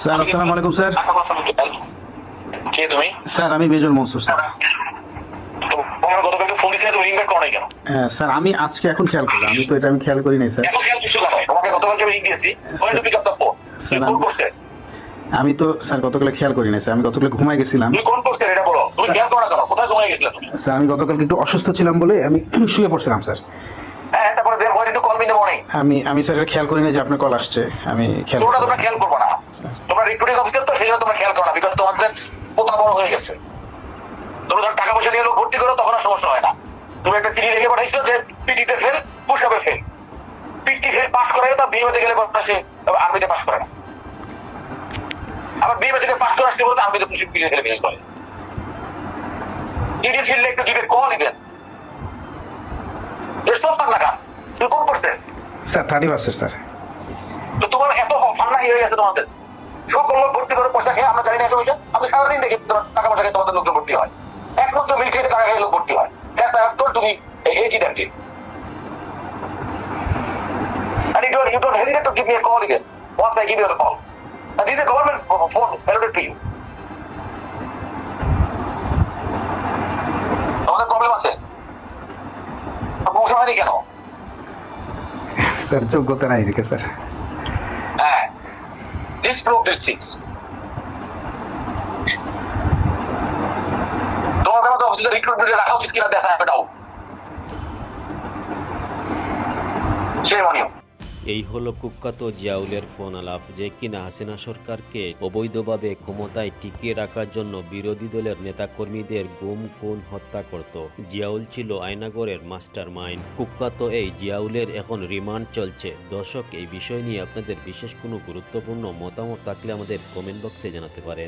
Sir আসসালামু আলাইকুম sir. কে তুমি? স্যার আমি মেজর মনসুর স্যার। তোমার গতকালকে ফোন দিছিলে তুমি রিং ব্যাক করো কেন? হ্যাঁ, স্যার আমি আজকে এখন খেয়াল করলাম। আমি তো এটা আমি খেয়াল করি নাই স্যার। এখন খেয়াল করছ কেন? তোমাকে গতকালকে রিং দিয়েছি। ওই to pick up the phone sir, phone আমি- করছে? আমি তো স্যার গতকালে খেয়াল করি নাই স্যার। আমি গতকালে ঘুমাই গেছিলাম। তুমি কোন করছে এটা বলো? তুমি স্যার- খেয়াল করো না কেন? কোথায় ঘুমিয়ে গেছিলে তুমি? স্যার আমি গতকালকে একটু অসুস্থ ছিলাম বলে আমি শুয়ে পড়ছিলাম স্যার। হ্যাঁ আমি আমি স্যার খেয়াল করি না যে আপনার কল আসছে। আমি খেয়াল তোমরা করবে না। তোমরা রিক্রুটিং অফিসার তো সেই জন্য তোমরা খেয়াল করো না বিকজ তোমাদের পোতা বড় হয়ে গেছে। তোমরা যখন টাকা পয়সা নিয়ে লোক ভর্তি করো তখন আর সমস্যা হয় না। তুমি একটা চিঠি লিখে পাঠাইছো যে পিটিতে ফেল পুষ্কাপে ফেল পিটি ফেল পাস করে তা বিএমএতে গেলে সে আর্মিতে পাস করে না। আবার বিএমএ থেকে পাস করে আসতে বলতে আর্মিতে পুলিশ পিটিতে ফেলে ফেল করে। ইডি ফিল্ডে একটু দিবে কল ইভেন স্টপ পান না কাজ তুই কোন করতে স্যার থার্টি পার্সেন্ট স্যার তো তোমার এত ফান্নাই হয়ে গেছে তোমাদের। সকল লোক ভর্তি করে পয়সা খেয়ে আমরা জানি না পয়সা আপনি সারাদিন দেখি টাকা পয়সা খেয়ে তোমাদের লোকজন ভর্তি হয়। একমাত্র মিলিটারিতে টাকা খেয়ে লোক ভর্তি হয়। That's I have told to me AG that day And you don't, you don't hesitate to give me a call again. Once I give you the call. And this sir, যোগ্যতা নাই এদিকে, স্যার। হ্যাঁ prove this things তোমার কাছে অফিসে রিক্রুটমেন্টে রাখা উচিত কিনা দেখা হবে ডাউট সেই মানিও। এই হলো কুখ্যাত জিয়াউলের ফোন আলাপ যে কিনা হাসিনা সরকারকে অবৈধভাবে ক্ষমতায় টিকিয়ে রাখার জন্য বিরোধী দলের নেতাকর্মীদের গুম, খুন, হত্যা করত। জিয়াউল ছিল আয়নাগরের মাস্টার মাইন্ড কুখ্যাত এই জিয়াউলের এখন রিমান্ড চলছে। দর্শক, এই বিষয় নিয়ে আপনাদের বিশেষ কোনো গুরুত্বপূর্ণ মতামত থাকলে আমাদের কমেন্ট বক্সে জানাতে পারেন।